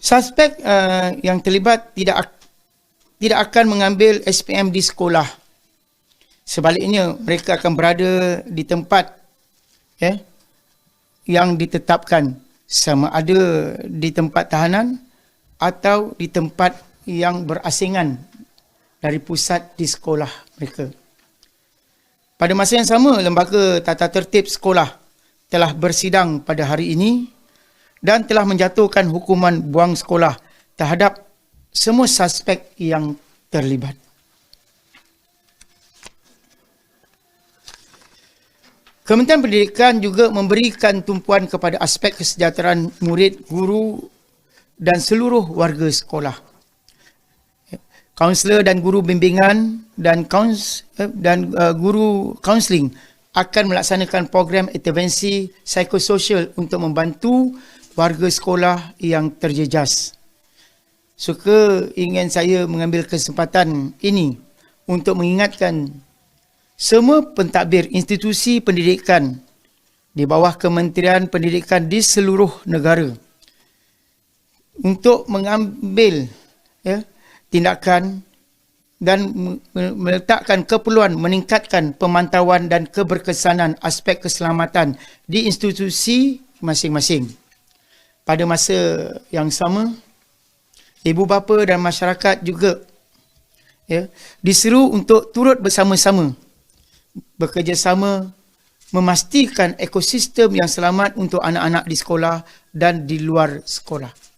Suspek uh, yang terlibat tidak ak- tidak akan mengambil SPM di sekolah. Sebaliknya, mereka akan berada di tempat ya, yang ditetapkan sama ada di tempat tahanan atau di tempat yang berasingan dari pusat di sekolah mereka. Pada masa yang sama, Lembaga Tata Tertib Sekolah telah bersidang pada hari ini dan telah menjatuhkan hukuman buang sekolah terhadap semua suspek yang terlibat. Kementerian Pendidikan juga memberikan tumpuan kepada aspek kesejahteraan murid, guru dan seluruh warga sekolah. Kaunselor dan guru bimbingan dan kauns eh, dan uh, guru kaunseling akan melaksanakan program intervensi psikososial untuk membantu warga sekolah yang terjejas. Suka ingin saya mengambil kesempatan ini untuk mengingatkan semua pentadbir institusi pendidikan di bawah Kementerian Pendidikan di seluruh negara untuk mengambil ya, tindakan dan meletakkan keperluan meningkatkan pemantauan dan keberkesanan aspek keselamatan di institusi masing-masing. Pada masa yang sama, ibu bapa dan masyarakat juga ya, diseru untuk turut bersama-sama bekerjasama memastikan ekosistem yang selamat untuk anak-anak di sekolah dan di luar sekolah.